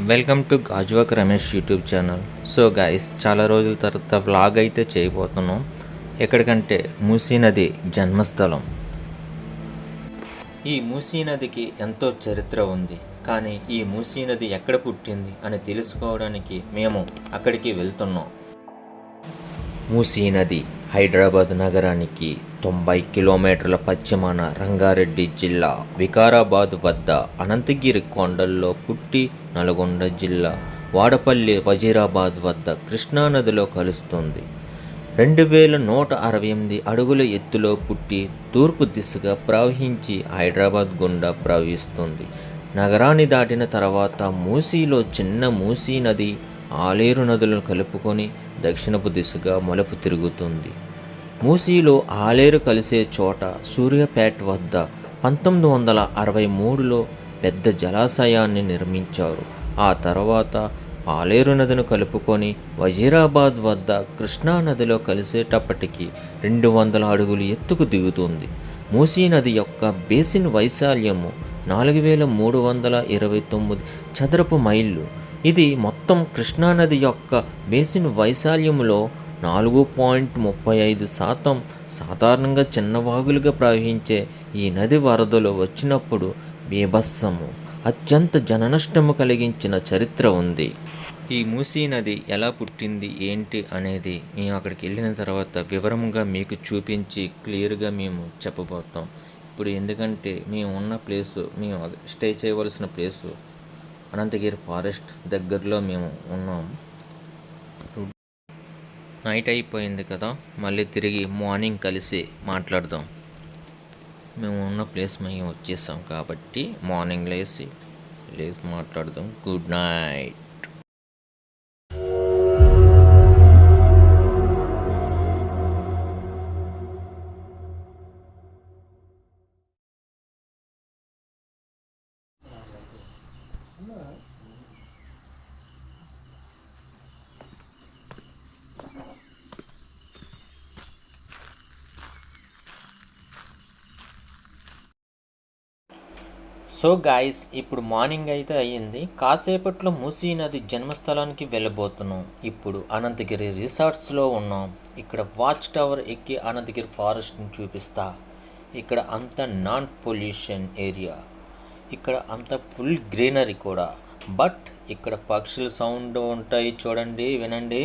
Welcome to Gajuwaka Ramesh YouTube channel so guys చాలా రోజుల తర్వాత వ్లాగ్ అయితే చేయబోతున్నాం. ఎక్కడికంటే మూసీ నది జన్మస్థలం. ఈ మూసీ నదికి ఎంతో చరిత్ర ఉంది. కానీ ఈ మూసీ నది ఎక్కడ పుట్టింది అని తెలుసుకోవడానికి మేము అక్కడికి వెళ్తున్నాం. మూసీ నది హైదరాబాద్ నగరానికి తొంభై కిలోమీటర్ల పశ్చిమాన రంగారెడ్డి జిల్లా వికారాబాద్ వద్ద అనంతగిరి కొండల్లో పుట్టి నల్గొండ జిల్లా వాడపల్లి వజీరాబాద్ వద్ద కృష్ణానదిలో కలుస్తుంది. రెండు వేల నూట అరవై ఎనిమిది అడుగుల ఎత్తులో పుట్టి తూర్పు దిశగా ప్రవహించి హైదరాబాద్ గుండా ప్రవహిస్తుంది. నగరాన్ని దాటిన తర్వాత మూసీలో చిన్న మూసీ నది ఆలేరు నదులను కలుపుకొని దక్షిణపు దిశగా మలుపు తిరుగుతుంది. మూసీలో ఆలేరు కలిసే చోట సూర్యాపేట వద్ద పంతొమ్మిది వందల అరవై మూడులో పెద్ద జలాశయాన్ని నిర్మించారు. ఆ తర్వాత పాలేరు నదిను కలుపుకొని వజీరాబాద్ వద్ద కృష్ణా నదిలో కలిసేటప్పటికి రెండు వందల అడుగులు ఎత్తుకు దిగుతుంది. మూసీ నది యొక్క బేసిన్ వైశాల్యము నాలుగు వేల మూడు వందల ఇరవై తొమ్మిది చదరపు మైళ్ళు. ఇది మొత్తం కృష్ణానది యొక్క బేసిన్ వైశాల్యములో నాలుగు పాయింట్ ముప్పై ఐదు శాతం సాధారణంగా చిన్న వాగులుగా ప్రవహించే ఈ నది వరదలు వచ్చినప్పుడు బీభత్సము. అత్యంత జననష్టము కలిగించిన చరిత్ర ఉంది. ఈ మూసీ నది ఎలా పుట్టింది? ఏంటి అనేది మేము అక్కడికి వెళ్ళిన తర్వాత వివరంగా మీకు చూపించి క్లియర్గా మేము చెప్పబోతాం. ఇప్పుడు ఎందుకంటే మేము ఉన్న ప్లేసు మేము స్టే చేయవలసిన ప్లేసు అనంతగిరి ఫారెస్ట్ దగ్గరలో మేము ఉన్నాం. నైట్ అయిపోయింది కదా మళ్ళీ తిరిగి మార్నింగ్ కలిసి మాట్లాడదాం. మేము ఉన్న ప్లేస్ మేము వచ్చేసాం కాబట్టి మార్నింగ్ లేచి లేచి మాట్లాడదాం. Good night. సో గాయస్ ఇప్పుడు మార్నింగ్ అయితే అయ్యింది. కాసేపట్లో మూసీ నది జన్మస్థలానికి వెళ్ళబోతున్నాం. ఇప్పుడు అనంతగిరి రిసార్ట్స్లో ఉన్నాం. ఇక్కడ వాచ్ టవర్ ఎక్కి అనంతగిరి ఫారెస్ట్ని చూపిస్తా. ఇక్కడ అంత నాన్ పొల్యూషన్ ఏరియా ఇక్కడ అంత ఫుల్ గ్రీనరీ కూడా. బట్ ఇక్కడ పక్షుల సౌండ్ ఉంటాయి చూడండి వినండి.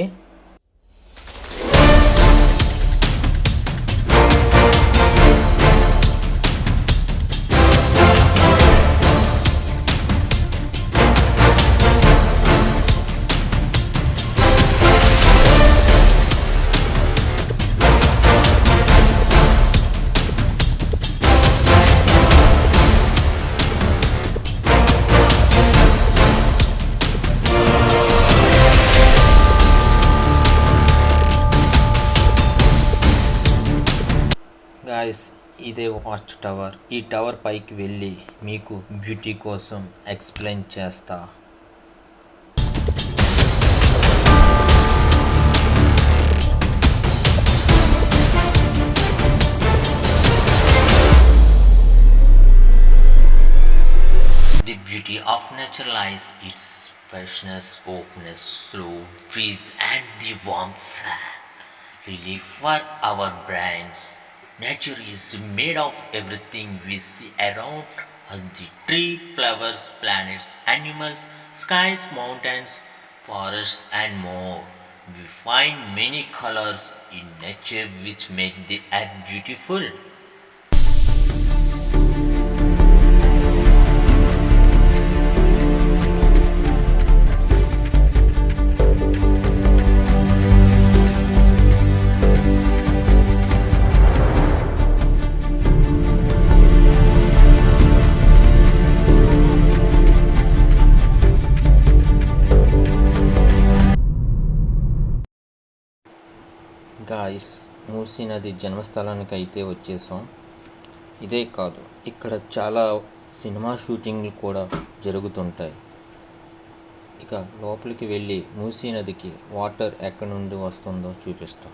గాయస్ ఇదే వాచ్ టవర్. ఈ టవర్ పైకి వెళ్ళి మీకు బ్యూటీ కోసం ఎక్స్ప్లెయిన్ చేస్తా. The beauty of nature lies its freshness openness through freeze and the warms relief for our brands Nature is made of everything we see around us the tree, flowers, planets, animals, skies, mountains, forests, and more. We find many colors in nature which make the earth beautiful. Guys Musi నది జన్మస్థలానికి అయితే వచ్చేసాం ఇదే కాదు ఇక్కడ చాలా cinema షూటింగ్లు కూడా జరుగుతుంటాయి. ఇక లోపలికి వెళ్ళి మూసీ నదికి వాటర్ ఎక్కడి నుండి వస్తుందో చూపిస్తాం.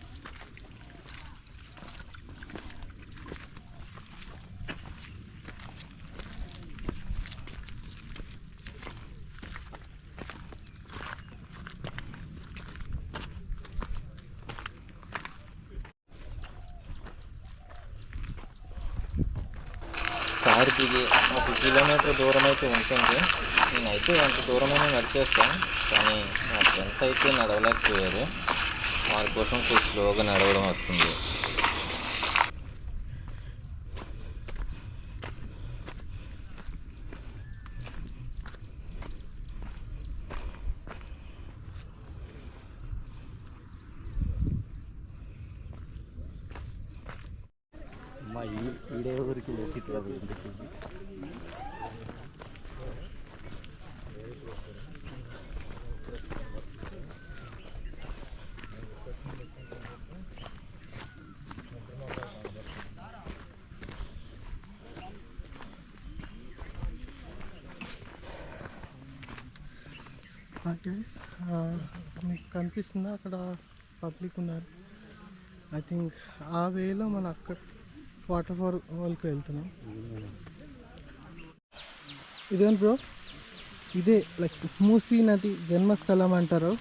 కారు దిగి ఒక కిలోమీటర్ దూరం అయితే ఉంటుంది. నేనైతే అంత దూరమైనా నడిచేస్తాను కానీ నా ఫ్రెండ్స్ అయితే నడవలేకపోయారు. వారి కోసం కొంచెం స్లోగా నడవడం వస్తుంది. ఈడే ఊరికి లెక్కిట్లా పోయింది గైస్ మీకు కనిపిస్తుందా? అక్కడ పబ్లిక్ ఉన్నారు. ఐ థింక్ ఆ వేలో మన అక్కడ వాటర్ ఫాల్ వాళ్ళకి వెళ్తున్నాం. ఇదేం బ్రో? ఇదే లైక్ మూసీ నది జన్మస్థలం అంటారు.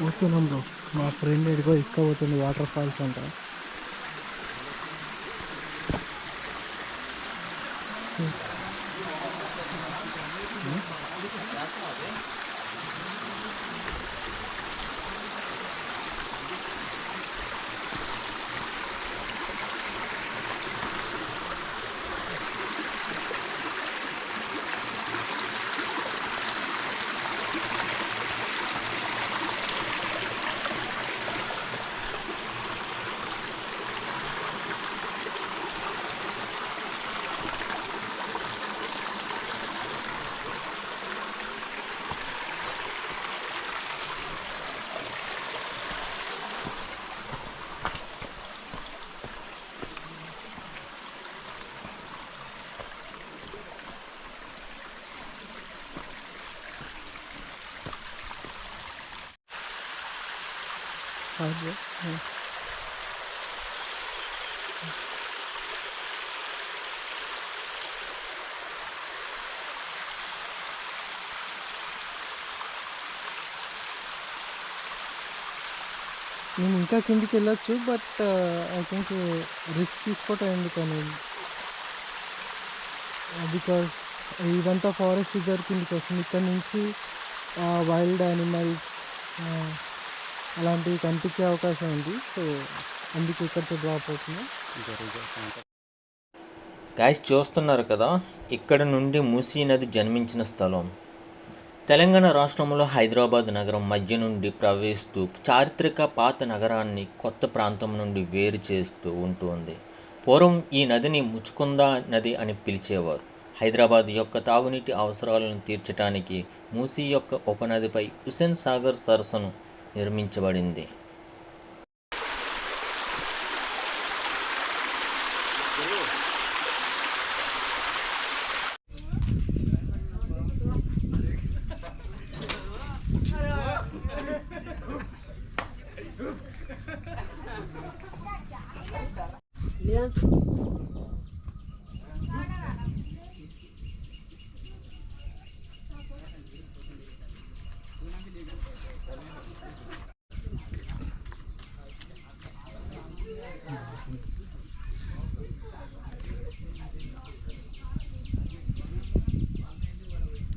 పోతున్నాం బ్రో. మా ఫ్రెండ్ ఎడిగో ఇసుకపోతుంది వాటర్ ఫాల్స్ అంట. హాయ్ బ్రో నేను ఇంకా కిందికి వెళ్ళొచ్చు బట్ ఐ థింక్ రిస్క్ తీసుకోవటం ఎందుకని? బికాస్ ఇదంతా ఫారెస్ట్ రిజర్వ్ కిందికి వస్తుంది. ఇక్కడ నుంచి వైల్డ్ యానిమల్స్ అలాంటివి కనిపించే అవకాశం ఉంది. సో అందుకే ఇక్కడితో డ్రాప్ అవుతుంది గాయస్ చూస్తున్నారు కదా ఇక్కడ నుండి మూసీ నది జన్మించిన స్థలం. తెలంగాణ రాష్ట్రంలో హైదరాబాద్ నగరం మధ్య నుండి ప్రవహిస్తూ చారిత్రక పాత నగరాన్ని కొత్త ప్రాంతం నుండి వేరు చేస్తూ ఉంటుంది పూర్వం ఈ నదిని ముచ్చుకుంద నది అని పిలిచేవారు. హైదరాబాద్ యొక్క తాగునీటి అవసరాలను తీర్చడానికి మూసీ యొక్క ఉపనదిపై హుసేన్ సాగర్ సరస్సును నిర్మించబడింది.